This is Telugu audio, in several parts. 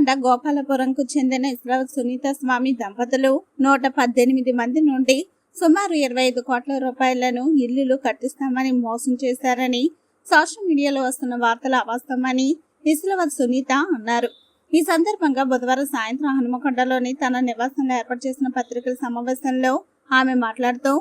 హనుమకొండ గోపాలపురంకు చెందిన ఇస్రావత్ సునీత స్వామి దంపతులు నూట పద్దెనిమిది మంది నుండి సుమారు ఇరవై ఐదు కోట్ల రూపాయలను ఇల్లులు కట్టిస్తామని మోసం చేశారని సోషల్ మీడియాలో వస్తున్న వార్తలు అవాస్తవమని ఇస్రావత్ సునీత అన్నారు. ఈ సందర్భంగా బుధవారం సాయంత్రం హనుమకొండలోని తన నివాసంలో ఏర్పాటు చేసిన పత్రికల సమావేశంలో ఆమె మాట్లాడుతూ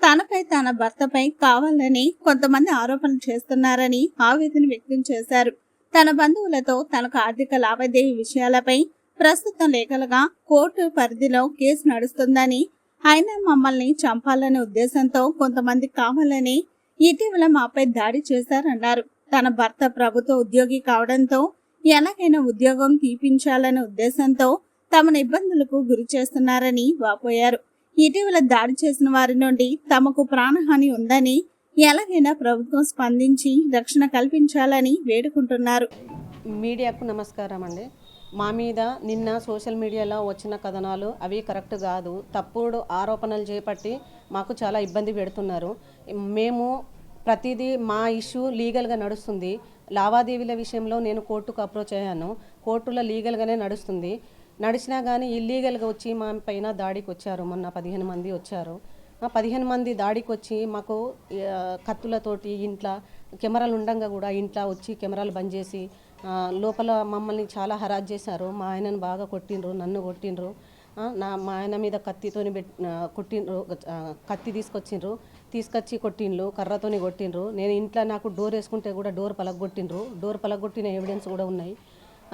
తనపై తన భర్తపై కావాలని కొంతమంది ఆరోపణలు చేస్తున్నారని ఆవేదన వ్యక్తం చేశారు. తన బంధువులతో తనకు ఆర్థిక లావాదేవీ విషయాలపై ప్రస్తుతం లేఖలుగా కోర్టు పరిధిలో కేసు నడుస్తుందని అయినా మమ్మల్ని చంపాలనే ఉద్దేశంతో కొంతమంది కావాలని ఇటీవల మాపై దాడి చేశారన్నారు. తన భర్త ప్రభుత్వ ఉద్యోగి కావడంతో ఎలాగైనా ఉద్యోగం తీపించాలనే ఉద్దేశంతో తమను ఇబ్బందులకు గురి చేస్తున్నారని వాపోయారు. ఇటీవల దాడి చేసిన వారి నుండి తమకు ప్రాణహాని ఉందని ఎలాగైనా ప్రభుత్వం స్పందించి రక్షణ కల్పించాలని వేడుకుంటున్నారు. మీడియాకు నమస్కారం అండి. మా మీద నిన్న సోషల్ మీడియాలో వచ్చిన కథనాలు అవి కరెక్ట్ కాదు. తప్పుడు ఆరోపణలు చేపట్టి మాకు చాలా ఇబ్బంది పెడుతున్నారు. మేము ప్రతిదీ మా ఇష్యూ లీగల్గా నడుస్తుంది. లావాదేవీల విషయంలో నేను కోర్టుకు అప్రోచ్ అయ్యాను. కోర్టులో లీగల్గానే నడుస్తుంది. నడిచినా కానీ ఇల్లీగల్గా వచ్చి మా పైన దాడికి వచ్చారు మొన్న పదిహేను మంది వచ్చారు. పదిహేను మంది దాడికి వచ్చి మాకు కత్తులతోటి ఇంట్లో కెమెరాలు ఉండంగా కూడా ఇంట్లో వచ్చి కెమెరాలు బంద్ చేసి లోపల మమ్మల్ని చాలా హరాజ్ చేశారు. మా ఆయనను బాగా కొట్టిండ్రు నన్ను కొట్టిండ్రు. నా మా ఆయన మీద కత్తితోని పెట్ కొట్టిండ్రు కత్తి తీసుకొచ్చిండ్రు. తీసుకొచ్చి కొట్టిండ్రు కర్రతోని కొట్టిండ్రు. నేను ఇంట్లో నాకు డోర్ వేసుకుంటే కూడా డోర్ పలగొట్టిండ్రు. డోర్ పలగొట్టిన ఎవిడెన్స్ కూడా ఉన్నాయి.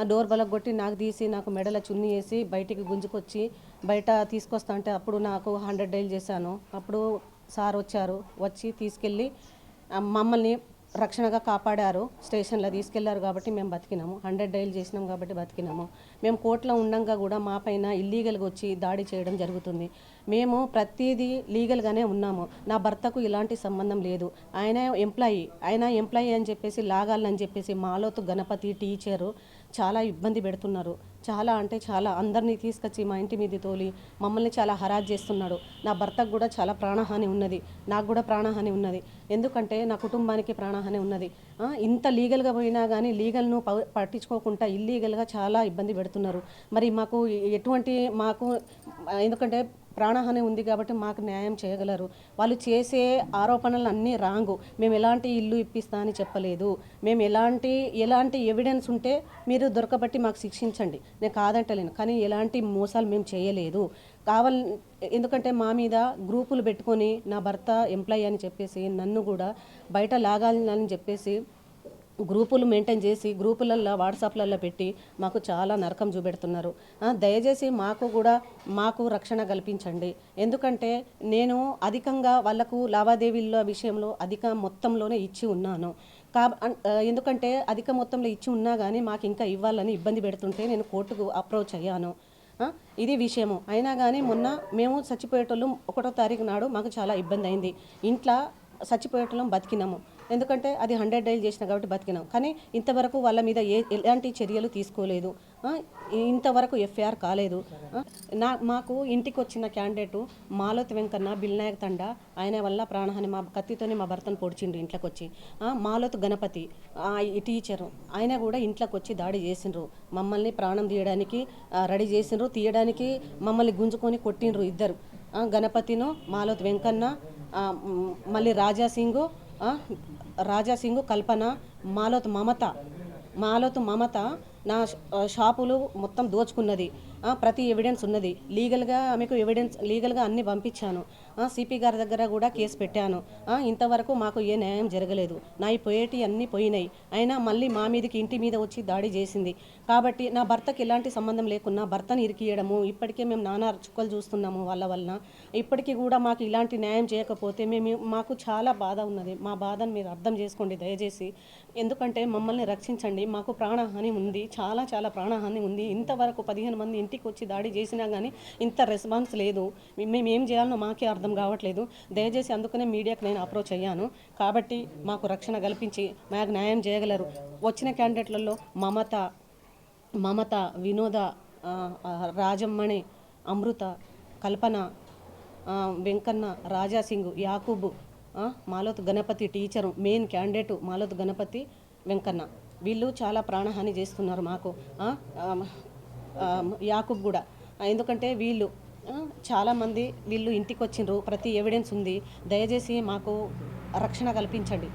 డోర్ పలగొట్టి నాకు తీసి నాకు మెడల చున్నీ వేసి బయటికి గుంజుకొచ్చి బయట తీసుకొస్తా అంటే అప్పుడు నాకు హండ్రెడ్ డైల్ చేశాను. అప్పుడు సార్ వచ్చారు. వచ్చి తీసుకెళ్ళి మమ్మల్ని రక్షణగా కాపాడారు. స్టేషన్లో తీసుకెళ్ళారు కాబట్టి మేము బతికినాము. హండ్రెడ్ డైల్ చేసినాం కాబట్టి బతికినాము. మేము కోర్టులో ఉండంగా కూడా మా పైన ఇల్లీగల్గా వచ్చి దాడి చేయడం జరుగుతుంది. మేము ప్రతిదీ లీగల్గానే ఉన్నాము. నా భర్తకు ఇలాంటి సంబంధం లేదు. ఆయన ఎంప్లాయీ. ఆయన ఎంప్లాయీ అని చెప్పేసి లాగాలని చెప్పేసి మాలోతు గణపతి టీచరు చాలా ఇబ్బంది పెడుతున్నారు. చాలా అంటే చాలా అందరినీ తీసుకొచ్చి మా ఇంటి మీద తోలి మమ్మల్ని చాలా హరాజ్ చేస్తున్నాడు. నా భర్తకు కూడా చాలా ప్రాణహాని ఉన్నది. నాకు కూడా ప్రాణహాని ఉన్నది. ఎందుకంటే నా కుటుంబానికి ప్రాణహాని ఉన్నది. ఇంత లీగల్గా పోయినా కానీ లీగల్ను ప- పట్టించుకోకుండా ఇల్లీగల్గా చాలా ఇబ్బంది పెడుతున్నారు. మరి మాకు ఎటువంటి మాకు ఎందుకంటే ప్రాణహాని ఉంది కాబట్టి మాకు న్యాయం చేయగలరు. వాళ్ళు చేసే ఆరోపణలు అన్నీ రాంగు. మేము ఎలాంటి ఇల్లు ఇప్పిస్తా అని చెప్పలేదు. మేము ఎలాంటి ఎలాంటి ఎవిడెన్స్ ఉంటే మీరు దొరకబట్టి మాకు శిక్షించండి. నేను కాదంటలేను కానీ ఎలాంటి మోసాలు మేము చేయలేదు. కావాల ఎందుకంటే మా మీద గ్రూపులు పెట్టుకొని నా భర్త ఎంప్లాయీ అని చెప్పేసి నన్ను కూడా బయట లాగాలని చెప్పేసి గ్రూపులు మెయింటైన్ చేసి గ్రూపులల్లో వాట్సాప్లలో పెట్టి మాకు చాలా నరకం చూపెడుతున్నారు. దయచేసి మాకు కూడా మాకు రక్షణ కల్పించండి. ఎందుకంటే నేను అధికంగా వాళ్ళకు లావాదేవీల విషయంలో అధిక మొత్తంలోనే ఇచ్చి ఉన్నాను. కా ఎందుకంటే అధిక మొత్తంలో ఇచ్చి ఉన్నా కానీ మాకు ఇంకా ఇవ్వాలని ఇబ్బంది పెడుతుంటే నేను కోర్టుకు అప్రోచ్ అయ్యాను. ఇది విషయము. అయినా కానీ మొన్న మేము చచ్చిపోయేటోళ్ళు ఒకటో తారీఖు నాడు మాకు చాలా ఇబ్బంది అయింది. ఇంట్లో చచ్చిపోయేటోళ్ళం బతికినాము. ఎందుకంటే అది హండ్రెడ్ డైల్ చేసిన కాబట్టి బతికినాం. కానీ ఇంతవరకు వాళ్ళ మీద ఏ ఎలాంటి చర్యలు తీసుకోలేదు. ఇంతవరకు ఎఫ్ఐఆర్ కాలేదు. నా మాకు ఇంటికి వచ్చిన క్యాండిడేటు మాలోత్ వెంకన్న బిల్నాయక్ తండ ఆయన వల్ల ప్రాణహాని మా కత్తితోనే మా భర్తను పొడిచిండు ఇంట్లోకి వచ్చి ఆ, మాలోత్ గణపతి టీచరు ఆయన కూడా ఇంట్లోకి వచ్చి దాడి చేసిండ్రు. మమ్మల్ని ప్రాణం తీయడానికి రెడీ చేసిండ్రు. తీయడానికి మమ్మల్ని గుంజుకొని కొట్టిండ్రు ఇద్దరు. గణపతిను మాలోత్ వెంకన్న మళ్ళీ రాజా సింగు రాజా సింగు కల్పన మాలోత్ మమత మాలోత్ మమత నా షాపులు మొత్తం దోచుకున్నది. ప్రతి ఎవిడెన్స్ ఉన్నది. లీగల్గా మీకు ఎవిడెన్స్ లీగల్గా అన్ని పంపించాను. సిపి గారి దగ్గర కూడా కేసు పెట్టాను. ఇంతవరకు మాకు ఏ న్యాయం జరగలేదు. నా ఈ పోయేటి అన్నీ పోయినాయి. అయినా మళ్ళీ మా మీదకి ఇంటి మీద వచ్చి దాడి చేసింది. కాబట్టి నా భర్తకి ఎలాంటి సంబంధం లేకున్నా భర్తను ఇరికియడము ఇప్పటికే మేము నానా చుక్కలు చూస్తున్నాము వాళ్ళ వలన. ఇప్పటికీ కూడా మాకు ఇలాంటి న్యాయం చేయకపోతే మేము మాకు చాలా బాధ ఉన్నది. మా బాధను మీరు అర్థం చేసుకోండి దయచేసి. ఎందుకంటే మమ్మల్ని రక్షించండి. మాకు ప్రాణహాని ఉంది. చాలా చాలా ప్రాణహాని ఉంది. ఇంతవరకు పదిహేను మంది ఇంటికి వచ్చి దాడి చేసినా కానీ ఇంత రెస్పాన్స్ లేదు. మేము ఏం చేయాలనో మాకే అర్థం కావట్లేదు. దయచేసి అందుకనే మీడియాకి నేను అప్రోచ్ అయ్యాను. కాబట్టి మాకు రక్షణ కల్పించి మాకు న్యాయం చేయగలరు. వచ్చిన క్యాండిడేట్లలో Mamata Mamata Vinoda Rajammani Amrutha Kalpana Venkanna Raja Singh Yakub Maloth Ganapathi teacher main candidate Maloth Ganapathi Venkanna. వీళ్ళు చాలా ప్రాణహాని చేస్తున్నారు మాకు. యాకూబ్ కూడా. ఎందుకంటే వీళ్ళు చాలామంది వీళ్ళు ఇంటికి వచ్చిండ్రు ప్రతి ఎవిడెన్స్ ఉంది. దయచేసి మాకు రక్షణ కల్పించండి.